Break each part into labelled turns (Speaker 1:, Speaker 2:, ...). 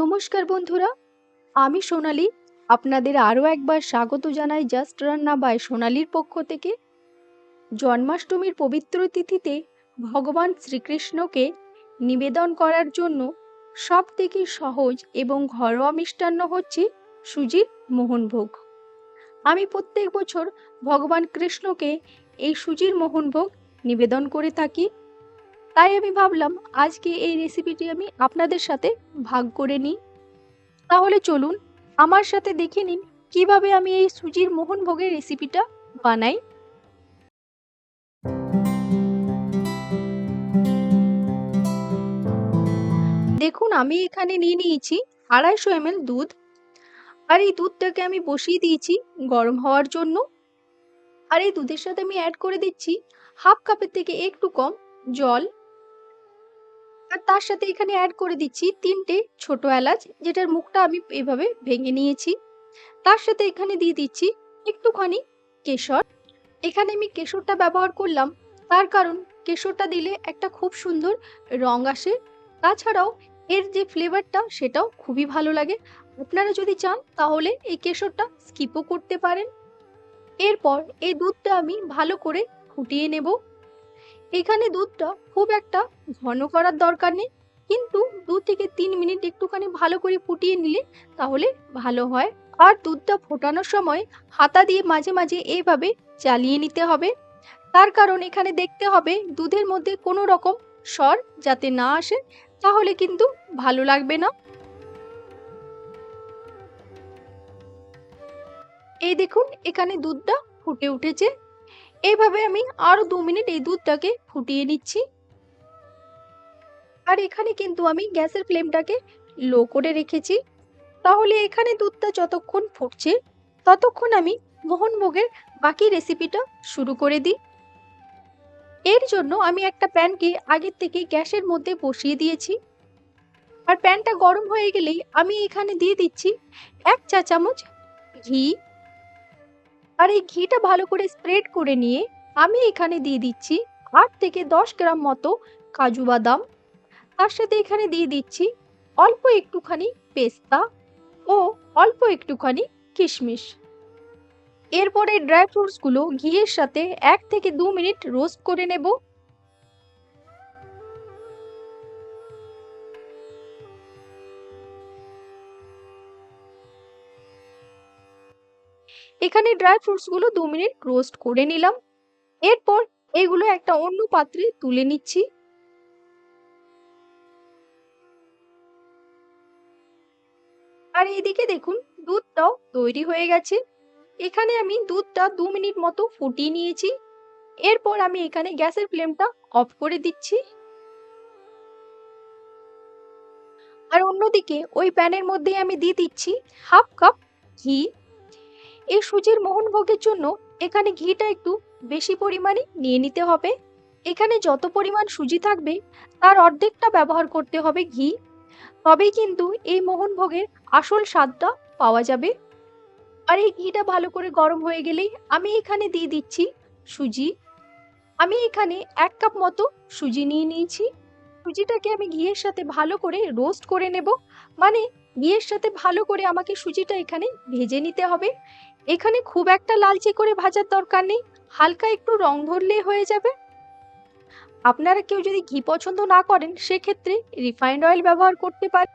Speaker 1: নমস্কার বন্ধুরা, আমি সোনালি। আপনাদের আরও একবার স্বাগত জানাই জাস্ট রান্না বাই সোনালির পক্ষ থেকে। জন্মাষ্টমীর পবিত্র তিথিতে ভগবান শ্রীকৃষ্ণকে নিবেদন করার জন্য সব থেকে সহজ এবং ঘরোয়া মিষ্টান্ন হচ্ছে সুজির মোহনভোগ। আমি প্রত্যেক বছর ভগবান কৃষ্ণকে এই সুজির মোহনভোগ নিবেদন করে থাকি। তাই আমি ভাবলাম আজকে এই রেসিপিটি আমি আপনাদের সাথে ভাগ করে নিই। তাহলে চলুন আমার সাথে দেখে নিন কীভাবে আমি এই সুজির মোহনভোগের রেসিপিটা বানাই। দেখুন আমি এখানে নিয়ে নিয়েছি আড়াইশো এমএল দুধ। আর এই দুধটাকে আমি বসিয়ে দিয়েছি গরম হওয়ার জন্য। আর এই দুধের সাথে আমি অ্যাড করে দিচ্ছি হাফ কাপের থেকে একটু কম জল। আর তার সাথে এখানে অ্যাড করে দিচ্ছি তিনটে ছোট এলাচ, যেটার মুখটা আমি এভাবে ভেঙে নিয়েছি। তার সাথে এখানে দিয়ে দিচ্ছি একটুখানি কেশর। এখানে আমি কেশরটা ব্যবহার করলাম, তার কারণ কেশরটা দিলে একটা খুব সুন্দর রং আসে। তাছাড়াও এর যে ফ্লেভারটা সেটাও খুবই ভালো লাগে। আপনারা যদি চান, তাহলে এই কেশরটা স্কিপও করতে পারেন। এরপর এই দুধটা আমি ভালো করে ফুটিয়ে নেব। এখানে দুধটা খুব একটা ঘন করার দরকার নেই, কিন্তু দু থেকে তিন মিনিট একটুখানি ভালো করে ফুটিয়ে নিলে তাহলে ভালো হয়। আর দুধটা ফোটানোর সময় হাতা দিয়ে মাঝে মাঝে এইভাবে চালিয়ে নিতে হবে। তার কারণ এখানে দেখতে হবে দুধের মধ্যে কোনো রকম স্বর যাতে না আসে, তাহলে কিন্তু ভালো লাগবে না। এই দেখুন, এখানে দুধটা ফুটে উঠেছে। এইভাবে আমি আরও দু মিনিট এই দুধটাকে ফুটিয়ে নিচ্ছি। আর এখানে কিন্তু আমি গ্যাসের ফ্লেমটাকে লো করে রেখেছি। তাহলে এখানে দুধটা যতক্ষণ ফুটছে, ততক্ষণ আমি মোহনভোগের বাকি রেসিপিটা শুরু করে দিই। এর জন্য আমি একটা প্যানকে আগের থেকে গ্যাসের মধ্যে বসিয়ে দিয়েছি। আর প্যানটা গরম হয়ে গেলেই আমি এখানে দিয়ে দিচ্ছি এক চা চামচ ঘি আর এই ঘিটা ভালো করে স্প্রেড করে নিয়ে আমি এখানে দিয়ে দিচ্ছি আট থেকে দশ গ্রাম মতো কাজু বাদাম। তার সাথে এখানে দিয়ে দিচ্ছি অল্প একটুখানি পেস্তা ও অল্প একটুখানি কিশমিশ। এরপরে ড্রাই ফ্রুটসগুলো ঘিয়ের সাথে এক থেকে দু মিনিট রোস্ট করে নেব। এখানে ড্রাই ফ্রুটসগুলো দু মিনিট রোস্ট করে নিলাম। এরপর এগুলো একটা অন্য পাত্রে তুলে নিচ্ছি। আর এইদিকে দেখুন, দুধটাও তৈরি হয়ে গেছে। এখানে আমি দুধটা দু মিনিট মতো ফুটিয়ে নিয়েছি। এরপর আমি এখানে গ্যাসের ফ্লেমটা অফ করে দিচ্ছি। আর অন্যদিকে ওই প্যানের মধ্যে আমি দিয়ে দিচ্ছি হাফ কাপ ঘি। এই সুজির মোহনভোগের জন্য এখানে ঘিটা একটু বেশি পরিমাণে নিয়ে নিতে হবে। এখানে যত পরিমাণ সুজি থাকবে, তার অর্ধেকটা ব্যবহার করতে হবে ঘি। তবেই কিন্তু এই মোহনভোগের আসল স্বাদটা পাওয়া যাবে। আর এই ঘিটা ভালো করে গরম হয়ে গেলেই আমি এখানে দিয়ে দিচ্ছি সুজি। আমি এখানে এক কাপ মতো সুজি নিয়ে নিয়েছি। সুজিটাকে আমি ঘিয়ের সাথে ভালো করে রোস্ট করে নেব। মানে ঘিয়ের সাথে ভালো করে আমাকে সুজিটা এখানে ভেজে নিতে হবে। এখানে খুব একটা লালচে করে ভাজার দরকার নেই। হালকা একটু রং ধরলেই হয়ে যাবে। আপনারা কেউ যদি ঘি পছন্দ না করেন, সেক্ষেত্রে রিফাইন্ড অয়েল ব্যবহার করতে পারেন।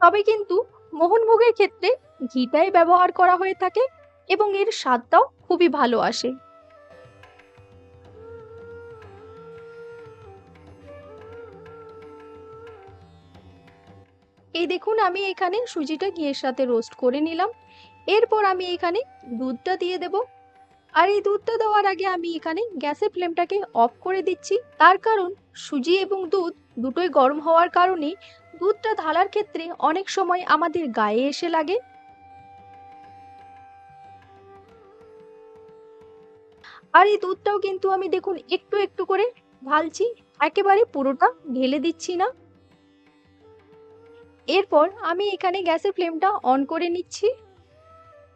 Speaker 1: তবে কিন্তু মোহনভোগের ক্ষেত্রে ঘিটাই ব্যবহার করা হয়ে থাকে এবং এর স্বাদটাও খুবই ভালো আসে। এই দেখুন, আমি এখানে সুজিটা ঘিয়ের সাথে রোস্ট করে নিলাম। এরপর আমি এখানে দুধটা দিয়ে দেব। আর এই দুধটা দেওয়ার আগে আমি এখানে গ্যাসের ফ্লেমটাকে অফ করে দিচ্ছি। তার কারণ সুজি এবং দুধ দুটোই গরম হওয়ার কারণে দুধটা ঢালার ক্ষেত্রে অনেক সময় আমাদের গায়ে এসে লাগে। আর এই দুধটাও কিন্তু আমি দেখুন একটু একটু করে ঢালছি, একেবারে পুরোটা ঢেলে দিচ্ছি না। এরপর আমি এখানে গ্যাসের ফ্লেমটা অন করে নিচ্ছি।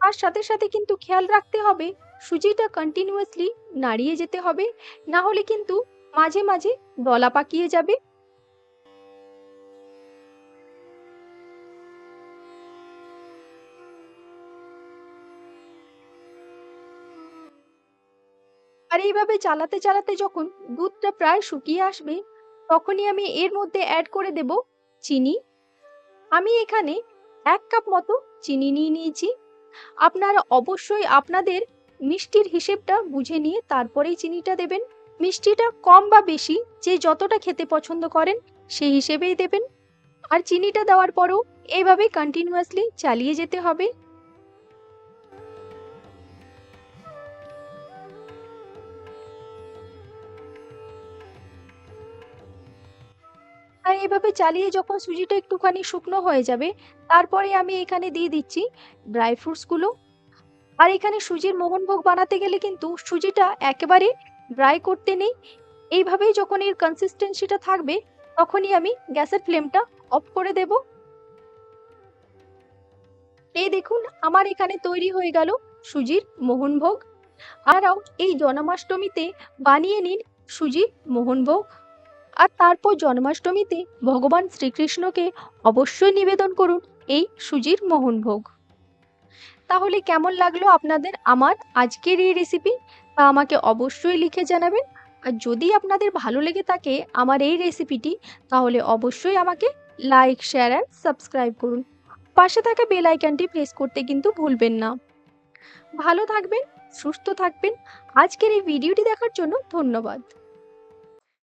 Speaker 1: আর সাথে সাথে কিন্তু খেয়াল রাখতে হবে, সুজিটা কন্টিনিউয়াসলি নাড়িয়ে যেতে হবে, না হলে কিন্তু মাঝে মাঝে দলা পাকিয়ে যাবে। আর এইভাবে চালাতে চালাতে যখন দুধটা প্রায় শুকিয়ে আসবে, তখনই আমি এর মধ্যে অ্যাড করে দেব চিনি। আমি এখানে এক কাপ মতো চিনি নিয়ে নিয়েছি। আপনারা অবশ্যই আপনাদের মিষ্টির হিসেবটা বুঝে নিয়ে তারপরেই চিনিটা দেবেন। মিষ্টিটা কম বা বেশি যে যতটা খেতে পছন্দ করেন সেই হিসেবেই দেবেন। আর চিনিটা দেওয়ার পরও এইভাবে কন্টিনিউয়াসলি চালিয়ে যেতে হবে। আর এভাবে চালিয়ে যখন সুজিটা একটুখানি শুকনো হয়ে যাবে, তারপরে আমি এখানে দিয়ে দিচ্ছি ড্রাই ফ্রুটসগুলো আর এখানে সুজির মোহনভোগ বানাতে গেলে কিন্তু সুজিটা একেবারে ড্রাই করতে নেই। এইভাবেই যখন এর কনসিস্টেন্সিটা থাকবে, তখনই আমি গ্যাসের ফ্লেমটা অফ করে দেব। এই দেখুন, আমার এখানে তৈরি হয়ে গেল সুজির মোহনভোগ আরও এই জন্মাষ্টমীতে বানিয়ে নিন সুজির মোহনভোগ আর তারপর জন্মাষ্টমীতে ভগবান শ্রীকৃষ্ণকে অবশ্যই নিবেদন করুন এই সুজির মোহনভোগ তাহলে কেমন লাগল আপনাদের আমার আজকের এই রেসিপি তা আমাকে অবশ্যই লিখে জানাবেন। আর যদি আপনাদের ভালো লেগে থাকে আমার এই রেসিপিটি তাহলে অবশ্যই আমাকে লাইক শেয়ার অ্যান্ড সাবস্ক্রাইব করুন। পাশে থাকা বেল আইকনটি প্রেস করতে কিন্তু ভুলবেন না। ভালো থাকবেন, সুস্থ থাকবেন। আজকের এই ভিডিওটি দেখার জন্য ধন্যবাদ।